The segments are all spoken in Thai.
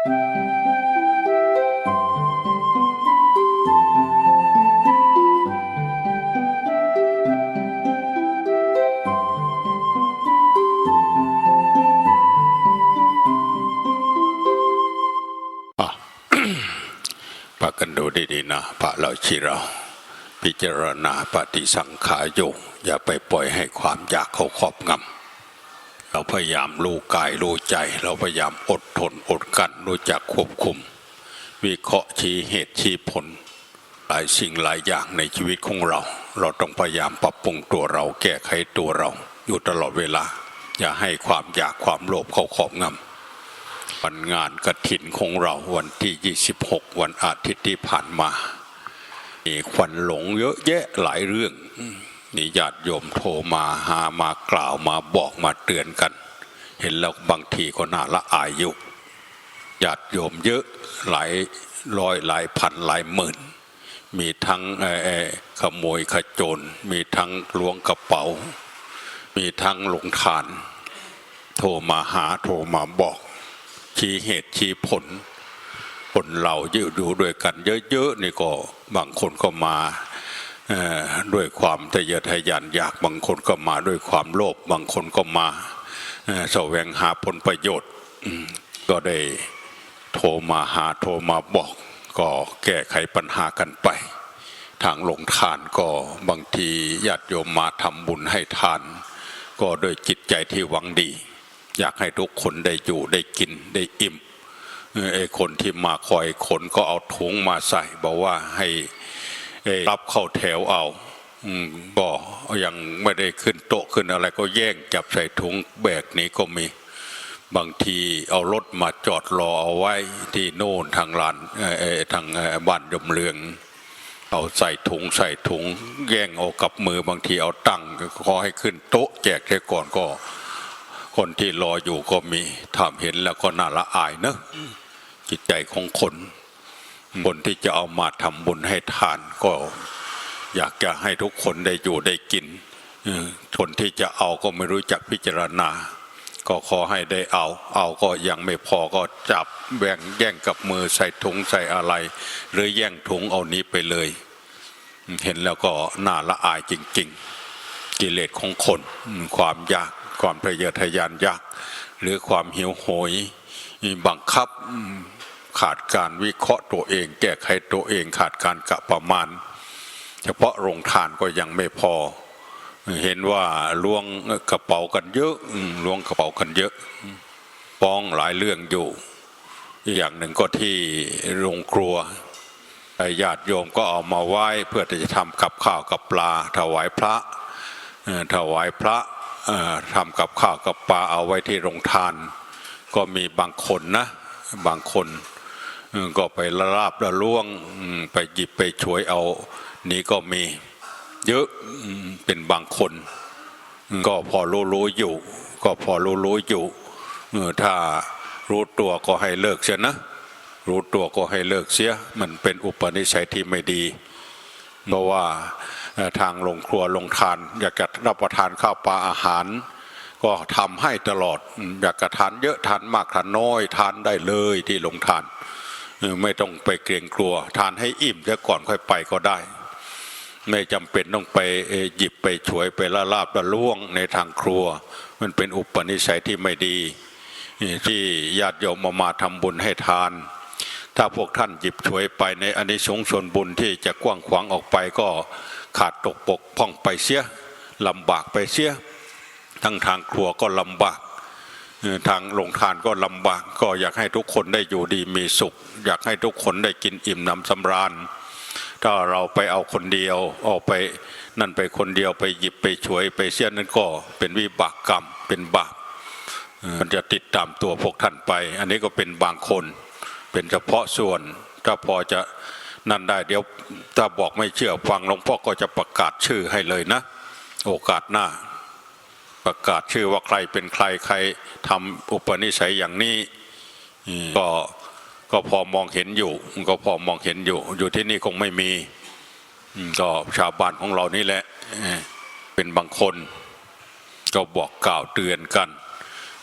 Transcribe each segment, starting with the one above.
พากันดูดีๆนะพระเราชีเรา พิจารณาปฏิสังขารโยอย่าไปปล่อยให้ความอยากเขาครอบงำ เราพยายามรู้กายรู้ใจ เราพยายามอดทนอดกั้นรู้จักควบคุม วิเคราะห์ชี้เหตุชี้ผล หลายสิ่งหลายอย่างในชีวิตของเรา เราต้องพยายามปรับปรุงตัวเราแก้ไขตัวเรา อยู่ตลอดเวลา อย่าให้ความอยากความโลภเข้าครอบงำวันงานกระถินของเราวันที่ 26 วันอาทิตย์ที่ผ่านมามีควันหลงเยอะแยะหลายเรื่อง นี่ญาติโยมโทรมาหามากล่าวมาบอกมาเตือนกัน เห็นแล้วบางทีก็น่าละอายอยู่ญาติโยมเยอะหลายร้อยหลายพันหลายหมื่น มีทั้งขโมยขจรมีทั้งล้วงกระเป๋า มีทั้งหลงทาน โทรมาหาโทรมาบอก ชี้เหตุชี้ผล คนเรายืดดูด้วยกัน เยอะๆนี่ก็บางคนก็มา ด้วยความทะเยอทะยานอยากบางคนก็มาด้วยความโลภบางคนก็มาเอ่อแสวงหาผลประโยชน์ก็ได้โทรมาหาโทรมาบอก ก็แก้ไขปัญหากันไป ทางลงทานก็บางทีญาติโยมมาทำบุญให้ทาน ก็โดยจิตใจที่หวังดี อยากให้ทุกคนได้อยู่ได้กินได้อิ่มไอ้คนที่มาคอยขนก็เอาถุงมาใส่บอกว่าให้ รับเข้าแถวเอาก็ยังไม่ได้ขึ้นโต๊ะขึ้นอะไรก็แย่งจับใส่ถุงแบกนี้ก็มีบางทีเอารถมาจอดรอเอาไว้ที่โน่นทางลานทางบ้านยมเรือง เอาใส่ถุงใส่ถุง แย่งเอากับมือบางทีเอาตั้งขอให้ขึ้นโต๊ะแจกแค่ก่อนก็ คนที่รออยู่ก็มีถามเห็นแล้วก็น่าละอายเนอะจิตใจของคน คนที่จะเอามาทำบุญให้ทานก็อยากจะให้ทุกคนได้อยู่ได้กินคนที่จะเอาก็ไม่รู้จักพิจารณา ก็ขอให้ได้เอา เอาก็ยังไม่พอก็จับแบ่งแย่งกับมือใส่ถุงใส่อะไร หรือแย่งถุงเอานี้ไปเลย เห็นแล้วก็น่าละอายจริง ๆ กิเลสของคน ความยากความทะเยอทะยานยาก หรือความหิวโหยบังคับ ขาดการวิเคราะห์ตัวเอง แก้ไขตัวเองขาดการกะประมาณ เฉพาะโรงทานก็ยังไม่พอ เห็นว่าล้วงกระเป๋ากันเยอะล้วงกระเป๋ากันเยอะป้องหลายเรื่องอยู่ อย่างหนึ่งก็ที่โรงครัวญาติโยมก็เอามาไหว้เพื่อที่จะทำกับข้าวกับปลา ถวายพระถวายพระทำกับข้าวกับปลาเอาไว้ที่โรงทาน ก็มีบางคนนะบางคน ก็ไปละลาบละล่วงไปหยิบไปช่วยเอา นี่ก็มีเยอะเป็นบางคน ก็พอรู้รู้อยู่ ก็พอรู้รู้อยู่ถ้ารู้ตัวก็ให้เลิกเสียนะ รู้ตัวก็ให้เลิกเสีย มันเป็นอุปนิสัยที่ไม่ดีเพราะว่าทางลงครัวลงทาน อยากจะรับประทานข้าวปลาอาหาร ก็ทำให้ตลอดอยากจะทานเยอะทานมากทานน้อยทานได้เลยที่ลงทาน ไม่ต้องไปเกรงกลัว ทานให้อิ่มแล้วก่อนค่อยไปก็ได้ ไม่จำเป็นต้องไปหยิบไปฉวยไปละลาบละล่วงในทางครัว มันเป็นอุปนิสัยที่ไม่ดี ที่ญาติโยมมามาทำบุญให้ทาน ถ้าพวกท่านหยิบฉวยไปในอนิสงส์ส่วนบุญที่จะกว้างขวางออกไปก็ขาดตกปกพ่องไปเสียลำบากไปเสียทั้งทางครัวก็ลำบาก ทางลงทานก็ลำบากก็อยากให้ทุกคนได้อยู่ดีมีสุข อยากให้ทุกคนได้กินอิ่มหนำสำราญ ถ้าเราไปเอาคนเดียวออกไปนั่นไปคนเดียวไปหยิบไปฉวยไปเสี้ยนนั่นก็เป็นวิบากกรรมเป็นบาปมันจะติดตามตัวพวกท่านไป อันนี้ก็เป็นบางคน เป็นเฉพาะส่วน ถ้าพอจะนั่นได้เดี๋ยวถ้าบอกไม่เชื่อฟังหลวงพ่อก็จะประกาศชื่อให้เลยนะ โอกาสหน้า ประกาศชื่อว่าใครเป็นใครใครทำอุปนิสัยอย่างนี้ก็ก็พอมองเห็นอยู่ก็พอมองเห็นอยู่ อยู่ที่นี่คงไม่มีก็ชาวบ้านของเรานี่แหละเป็นบางคน ก็บอกกล่าวเตือนกัน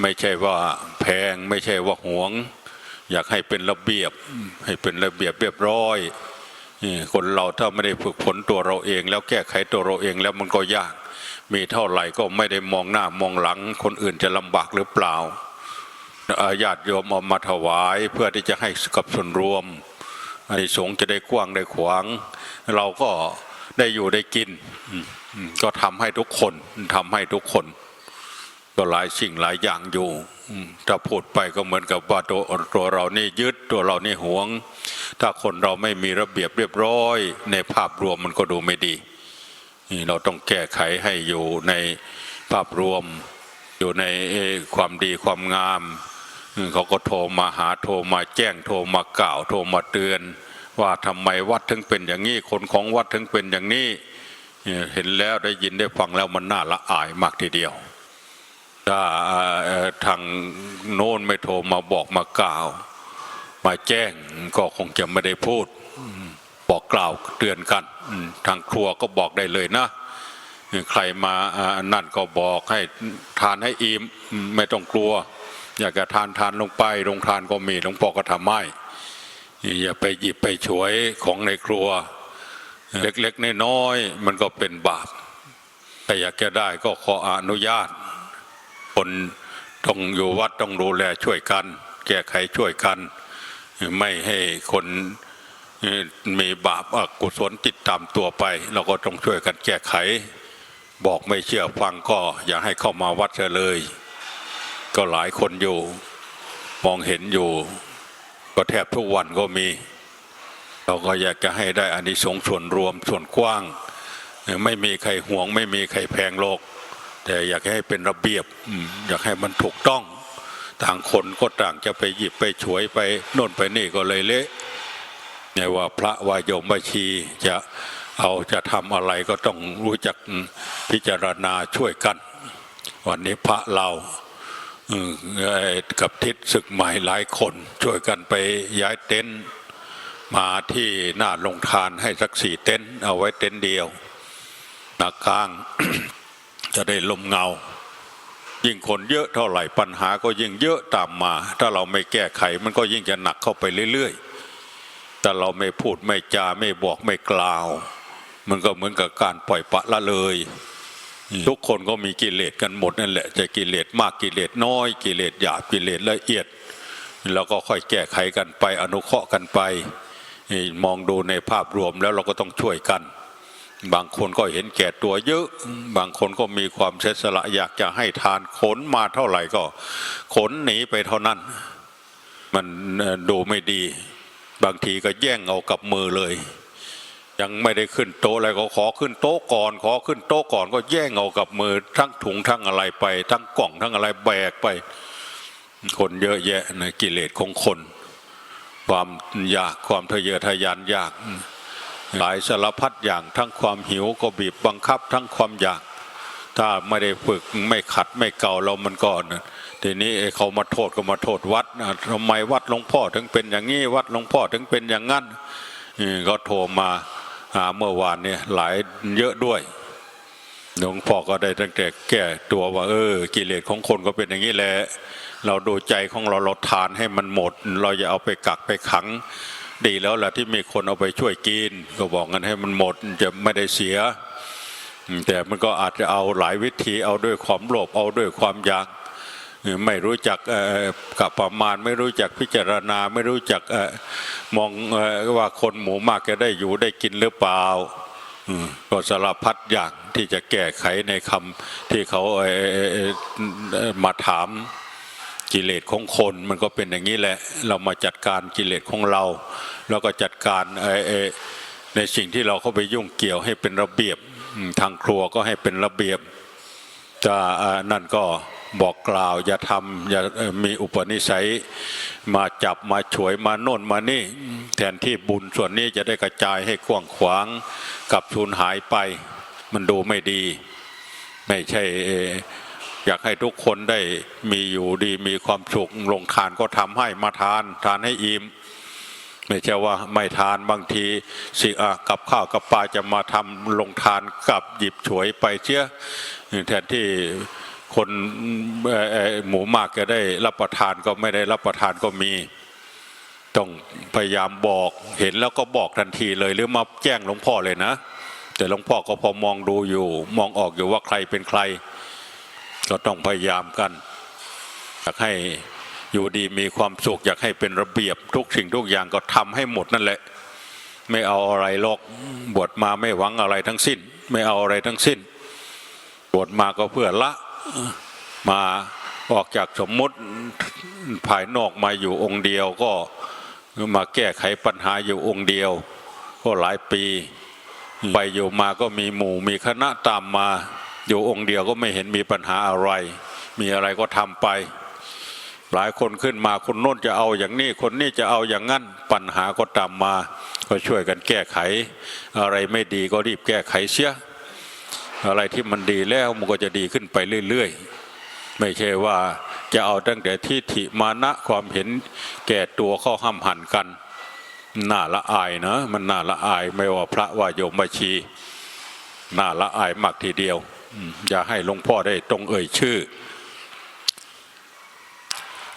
ไม่ใช่ว่าแพงไม่ใช่ว่าหวง อยากให้เป็นระเบียบ ให้เป็นระเบียบเรียบร้อยคนเราถ้าไม่ได้ฝึกฝนตัวเราเอง แล้วแก้ไขตัวเราเองแล้วมันก็ยาก มีเท่าไหร่ก็ไม่ได้มองหน้ามองหลัง คนอื่นจะลำบากหรือเปล่าญาติโยมเอามาถวายเพื่อที่จะให้กับส่วนรวมอานิสงส์จะได้กว้างได้ขวาง เราก็ได้อยู่ได้กิน ก็ทำให้ทุกคนทำให้ทุกคน ก็หลายสิ่งหลายอย่างอยู่ถ้าพูดไปก็เหมือนกับว่าตัวตัวเรานี่ยึดตัวเรานี่หวง ถ้าคนเราไม่มีระเบียบเรียบร้อย ในภาพรวมมันก็ดูไม่ดี เราต้องแก้ไขให้อยู่ในภาพรวม อยู่ในความดีความงาม เขาก็โทรมาหาโทรมาแจ้งโทรมากล่าวโทรมาเตือน ว่าทำไมวัดถึงเป็นอย่างนี้ คนของวัดถึงเป็นอย่างนี้เห็นแล้วได้ยินได้ฟังแล้วมันน่าละอายมากทีเดียว ถ้าทางโน้นไม่โทรมาบอกมากล่าว มาแจ้งก็คงจะไม่ได้พูด กล่าวเตือนกันทางครัวก็บอกได้เลยนะ ใครมานั่นก็บอกให้ทานให้อิ่มอืมไม่ต้องกลัว อยากจะทานทานลงไปโรงทานก็มีหลวงพ่อก็ทำให้อย่าไปหยิบไปฉวยของในครัว เล็กๆน้อยๆมันก็เป็นบาป แต่อยากจะได้ก็ขออนุญาต คนต้องอยู่วัดต้องดูแลช่วยกัน แก้ไขช่วยกัน ไม่ให้คน มีบาปอกุศลติดตามตัวไป เราก็ต้องช่วยกันแก้ไข บอกไม่เชื่อฟังก็อย่าให้เข้ามาวัดเลย ก็หลายคนอยู่ มองเห็นอยู่ ก็แทบทุกวันก็มี เราก็อยากจะให้ได้อานิสงส์ส่วนรวมส่วนกว้าง ไม่มีใครห่วง ไม่มีใครแพงโลก แต่อยากให้เป็นระเบียบอยากให้มันถูกต้อง ต่างคนก็ต่างจะไปหยิบไปฉวยไปโน่นไปนี่ก็เลยเละ เนี่ยว่าพระวายมบัชีจะเอาจะทำอะไรก็ต้องรู้จักพิจารณาช่วยกัน วันนี้พระเรากับทิศศึกใหม่หลายคนช่วยกันไปย้ายเต็นท์มาที่หน้าลงทานให้สักสี่เต็นท์เอาไว้เต็นท์เดียวหนักกลางจะได้ลมเงา ยิ่งคนเยอะเท่าไหร่ปัญหาก็ยิ่งเยอะตามมา ถ้าเราไม่แก้ไขมันก็ยิ่งจะหนักเข้าไปเรื่อยๆ แต่เราไม่พูดไม่จาไม่บอกไม่กล่าว มันก็เหมือนกับการปล่อยปละละเลย ทุกคนก็มีกิเลสกันหมดนั่นแหละจะกิเลสมากกิเลสน้อย กิเลสหยาบกิเลสละเอียดเราก็ค่อยแก้ไขกันไป อนุเคราะห์กันไปนี่มองดูในภาพรวมแล้วเราก็ต้องช่วยกัน บางคนก็เห็นแก่ตัวเยอะ บางคนก็มีความเสียสละอยากจะให้ทานขนมาเท่าไหร่ก็ ขนหนีไปเท่านั้น มันเอ่อดูไม่ดี บางทีก็แย่งเอากับมือเลย ยังไม่ได้ขึ้นโต๊ะอะไรก็ขอขึ้นโต๊ะก่อน ขอขึ้นโต๊ะก่อนก็แย่งเอากับมือ ทั้งถุงทั้งอะไรไป ทั้งกล่องทั้งอะไรแบกไป คนเยอะแยะในะกิเลสของคน ความอยากความทะเยอทะยานอยากหลายสารพัดอย่างทั้งความหิวก็บีบบังคับ ทั้งความอยาก ถ้าไม่ได้ฝึกไม่ขัดไม่เก่าเรามันก็นะ ทีนี้เขามาโทษก็มาโทษวัดทำไมวัดหลวงพ่อถึงเป็นอย่างนี้วัดหลวงพ่อถึงเป็นอย่างนั้นก็โทรมาเมื่อวานเนี่ยหลายเยอะด้วยหลวงพ่อก็ได้ตั้งแต่แก้ตัวว่าเออ กิเลสของคนก็เป็นอย่างนี้แหละเราดูใจของเราเราทานให้มันหมด เราอย่าเอาไปกักไปขัง ดีแล้วแหละที่มีคนเอาไปช่วยกิน ก็บอกกันให้มันหมดจะไม่ได้เสีย แต่มันก็อาจจะเอาหลายวิธีเอาด้วยความโลภเอาด้วยความอยาก ไม่รู้จักกับประมาณ ไม่รู้จักพิจารณา ไม่รู้จักมองว่าคนหมู่มากจะได้อยู่ได้กินหรือเปล่าก็สารพัดอย่างที่จะแก้ไขในคำที่เขามาถามกิเลสของคนมันก็เป็นอย่างนี้แหละ เรามาจัดการกิเลสของเรา แล้วก็จัดการในสิ่งที่เราเข้าไปยุ่งเกี่ยวให้เป็นระเบียบทางครัวก็ให้เป็นระเบียบถ้าอ่นั่นก็ บอกกล่าวอย่าทำอย่ามีอุปนิสัยมาจับมาฉวยมาโน่นมานี่ แทนที่บุญส่วนนี้จะได้กระจายให้กว้างขวางกับสูญหายไป มันดูไม่ดี ไม่ใช่อยากให้ทุกคนได้มีอยู่ดีมีความสุขลงทานก็ทำให้มาทานทานให้อิ่มไม่ใช่ว่าไม่ทานบางทีสิอกับข้าวกับปลาจะมาทำลงทานกับหยิบฉวยไปเชื่อแทนที่ คนหมูมากจะได้รับประทานก็ไม่ได้รับประทานก็มี ต้องพยายามบอกเห็นแล้วก็บอกทันทีเลยหรือมาแจ้งหลวงพ่อเลยนะ แต่หลวงพ่อก็พอมองดูอยู่ มองออกอยู่ว่าใครเป็นใคร ก็ต้องพยายามกันอยากให้อยู่ดีมีความสุขอยากให้เป็นระเบียบทุกสิ่งทุกอย่างก็ทำให้หมดนั่นแหละ ไม่เอาอะไรหรอกบวชมาไม่หวังอะไรทั้งสิ้น ไม่เอาอะไรทั้งสิ้นบวชมาก็เพื่อละ มาออกจากสมมุติภายนอกมาอยู่องค์เดียวก็มาแก้ไขปัญหาอยู่องค์เดียว ก็หลายปีไปอยู่มาก็มีหมู่มีคณะตามมา อยู่องค์เดียวก็ไม่เห็นมีปัญหาอะไร มีอะไรก็ทำไป หลายคนขึ้นมาคนโน้นจะเอาอย่างนี้คนนี้จะเอาอย่างนั้นปัญหาก็ตามมา ก็ช่วยกันแก้ไข อะไรไม่ดีก็รีบแก้ไขเสีย อะไรที่มันดีแล้วมันก็จะดีขึ้นไปเรื่อยๆ ไม่ใช่ว่าจะเอาตั้งแต่ทิฏฐิมานะความเห็นแก่ตัวเข้าห้ามหันกันน่าละอายนะ มันน่าละอายไม่ว่าพระว่าโยมบัชีน่าละอายมากทีเดียวอืมอย่าให้หลวงพ่อได้ตรงเอ่ยชื่อ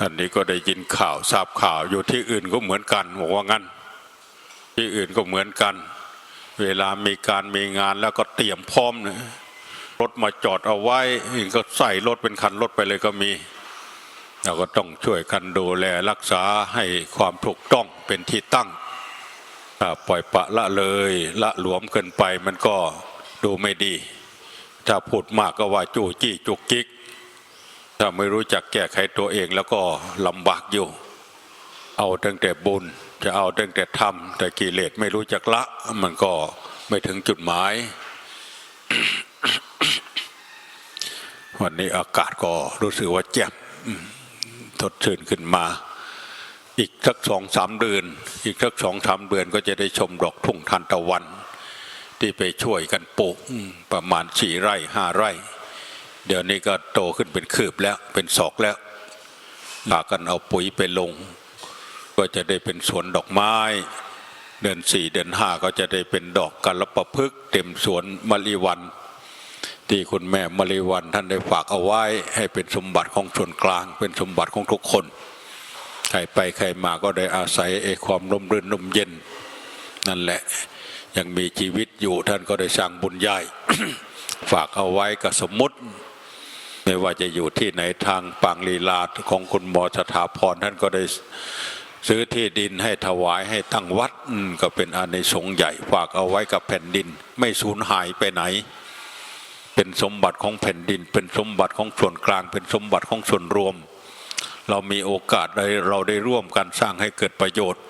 อันนี้ก็ได้ยินข่าวทราบข่าวอยู่ที่อื่นก็เหมือนกันบอกว่างั้น ที่อื่นก็เหมือนกัน เวลามีการมีงานแล้วก็เตรียมพร้อมนะรถมาจอดเอาไว้ก็ใส่รถเป็นคันรถไปเลยก็มีเราก็ต้องช่วยกันดูแลรักษาให้ความถูกต้องเป็นที่ตั้งถ้าปล่อยปะละเลยละหลวมเกินไปมันก็ดูไม่ดี ถ้าพูดมากก็ว่าจู้จี้จุกจิก ถ้าไม่รู้จักแก้ไขตัวเองแล้วก็ลำบากอยู่ เอาตั้งแต่บุญ จะเอาตั้งแต่ทำแต่กิเลสไม่รู้จักละ มันก็ไม่ถึงจุดหมาย วันนี้อากาศก็รู้สึกว่าแจ่มอืมสดชื่นขึ้นมา อีกสักสองสามเดือน อีกสักสองสามเดือนก็จะได้ชมดอกทุ่งทานตะวัน ที่ไปช่วยกันปลูกประมาณสี่ไร่ห้าไร่ เดี๋ยวนี้ก็โตขึ้นเป็นคืบแล้วเป็นศอกแล้วพากันเอาปุ๋ยไปลง ก็จะได้เป็นสวนดอกไม้ เดือนสี่เดือนห้าก็จะได้เป็นดอกกัลปะพฤกษ์เต็มสวนมะลิวัน ที่คุณแม่มะลิวันท่านได้ฝากเอาไว้ให้เป็นสมบัติของส่วนกลาง เป็นสมบัติของทุกคนใครไปใครมาก็ได้อาศัยไอ้ความร่มรื่นร่มเย็น นั่นแหละยังมีชีวิตอยู่ท่านก็ได้สร้างบุญใหญ่ฝากเอาไว้กับสมมติ ไม่ว่าจะอยู่ที่ไหนทางปางลีลาของคุณหมอสถาพรท่านก็ได้ ซื้อที่ดินให้ถวายให้ตั้งวัดก็เป็นอานิสงส์ใหญ่ฝากเอาไว้กับแผ่นดิน ไม่สูญหายไปไหน เป็นสมบัติของแผ่นดิน เป็นสมบัติของส่วนกลาง เป็นสมบัติของส่วนรวม เรามีโอกาสได้เราได้ร่วมกันสร้างให้เกิดประโยชน์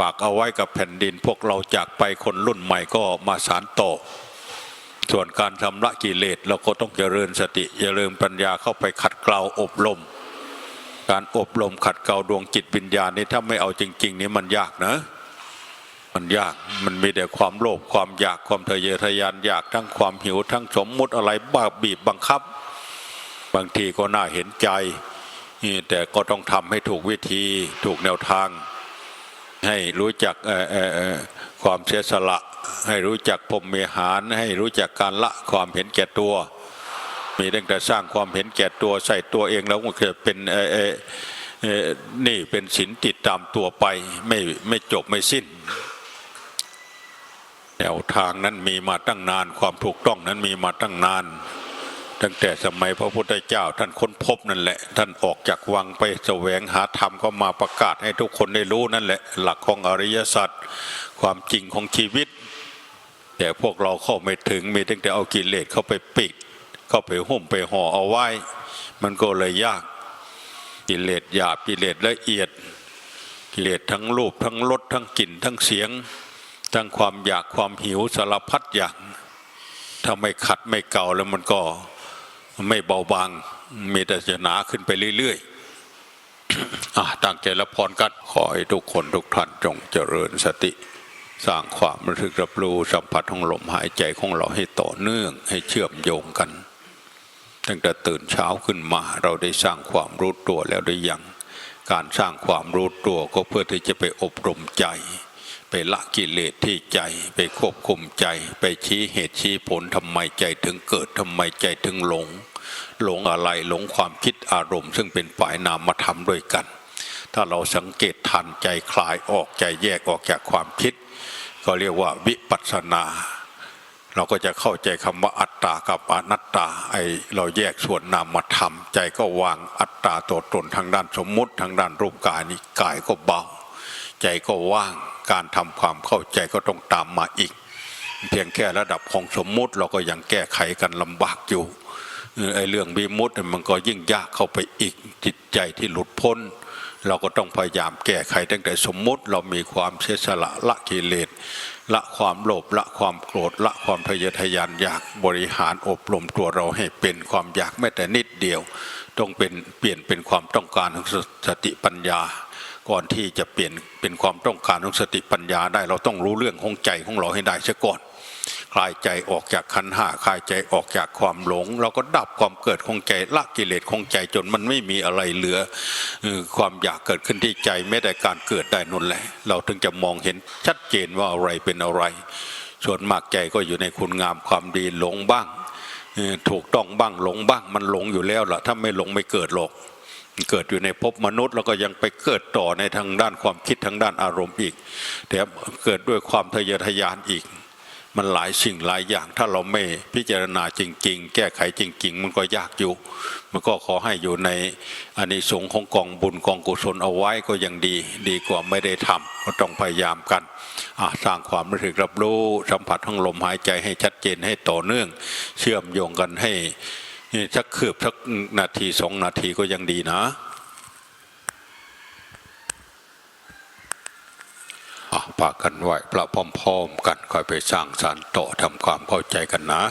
ฝากเอาไว้กับแผ่นดิน พวกเราจากไปคนรุ่นใหม่ก็มาสานต่อส่วนการชำระกิเลสเราก็ต้องเจริญสติเจริญปัญญาเข้าไปขัดเกลาอบรม การอบรมขัดเกลาดวงจิตวิญญาณนี่ถ้าไม่เอาจริง ๆ นี่มันยากนะมันยากมันมีแต่ความโลภความอยากความทะเยอทะยานอยากทั้งความหิวทั้งสมมุติอะไรบ้าบีบบังคับ บางทีก็น่าเห็นใจนี่แต่ก็ต้องทำให้ถูกวิธีถูกแนวทาง ให้รู้จักเออเออเออความเสียสละ ให้รู้จักพรมเมหาร ให้รู้จักการละความเห็นแก่ตัว มีตั้งแต่สร้างความเห็นแก่ตัวใส่ตัวเองแล้วมันจะเป็นเออเออนี่เป็นศีลติดตามตัวไปไม่ไม่จบไม่สิ้นแนวทางนั้นมีมาตั้งนาน ความถูกต้องนั้นมีมาตั้งนาน ตั้งแต่สมัยพระพุทธเจ้าท่านค้นพบนั่นแหละ ท่านออกจากวังไปแสวงหาธรรมก็มาประกาศให้ทุกคนได้รู้นั่นแหละ หลักของอริยสัจความจริงของชีวิต แต่พวกเราเข้าไม่ถึงมีตั้งแต่เอากิเลสเข้าไปปิด เข้าไปหุ้มไปห่อเอาไว้ มันก็เลยยากกิเลสหยาบกิเลสละเอียด กิเลสทั้งรูปทั้งรสทั้งกลิ่นทั้งเสียง ทั้งความอยากความหิวสารพัดอย่างถ้าไม่ขัดไม่เก่าแล้วมันก็ไม่เบาบางมีแต่จะหนาขึ้นไปเรื่อยๆอะตั้งใจละพรกันขอให้ทุกคนทุกท่านจงเจริญสติ สร้างความระทึกรับรู้สัมผัสของลมหายใจของเราให้ต่อเนื่องให้เชื่อมโยงกัน ตั้งแต่ตื่นเช้าขึ้นมา เราได้สร้างความรู้ตัวแล้วหรือยัง การสร้างความรู้ตัวก็เพื่อที่จะไปอบรมใจ ไปละกิเลสที่ใจ ไปควบคุมใจ ไปชี้เหตุชี้ผลทำไมใจถึงเกิดทำไมใจถึงหลง หลงอะไรหลงความคิดอารมณ์ ซึ่งเป็นฝ่ายนามธรรมด้วยกัน ถ้าเราสังเกตทันใจคลายออกใจแยกออกจากความคิด ก็เรียกว่าวิปัสสนา เราก็จะเข้าใจคำว่าอัตตากับอนัตตาไอเราแยกส่วนนามธรรมใจก็วางอัตตาตัวตนทางด้านสมมุติทางด้านรูปกายนี่กายก็เบา ใจก็ว่างการทำความเข้าใจก็ต้องตามมาอีก เพียงแค่ระดับของสมมุติเราก็ยังแก้ไขกันลำบากอยู่ไอเรื่องบิมุตมันก็ยิ่งยากเข้าไปอีกจิตใจที่หลุดพ้น เราก็ต้องพยายามแก้ไขตั้งแต่สมมุติเรามีความเสียสละละกิเลส ละความโลภละความโกรธละความทะเยอทะยานอยากบริหารอบรมตัวเราให้เป็นความอยากแม้แต่นิดเดียว ต้องเป็นเปลี่ยนเป็นความต้องการของสติปัญญา ก่อนที่จะเปลี่ยนเป็นความต้องการของสติปัญญาได้เราต้องรู้เรื่องของใจของเราให้ได้เสียก่อน คลายใจออกจากขันห้าคลายใจออกจากความหลง เราก็ดับความเกิดของใจละกิเลสของใจจนมันไม่มีอะไรเหลือ ความอยากเกิดขึ้นที่ใจไม่ได้การเกิดได้นั่นแหละ เราถึงจะมองเห็นชัดเจนว่าอะไรเป็นอะไร ส่วนมากใจก็อยู่ในคุณงามความดีหลงบ้างถูกต้องบ้างหลงบ้างมันหลงอยู่แล้วล่ะถ้าไม่หลงไม่เกิดหรอกเกิดอยู่ในภพมนุษย์แล้วก็ยังไปเกิดต่อในทางด้านความคิดทางด้านอารมณ์อีกแถมเกิดด้วยความทะเยอทะยานอีก มันหลายสิ่งหลายอย่าง ถ้าเราไม่พิจารณาจริง ๆ แก้ไขจริง ๆ มันก็ยากอยู่ มันก็ขอให้อยู่ในอานิสงส์ของกองบุญกองกุศลเอาไว้ก็ยังดี ดีกว่าไม่ได้ทำก็ต้องพยายามกันสร้างความรู้สึกรับรู้สัมผัสทั้งลมหายใจให้ชัดเจนให้ต่อเนื่อง เชื่อมโยงกันให้สักคืบสักนาทีสองนาทีก็ยังดีนะ อะ พากันไหวพระพร้อมๆกันค่อยไปสร้างสารต่อทำความเข้าใจกันนะ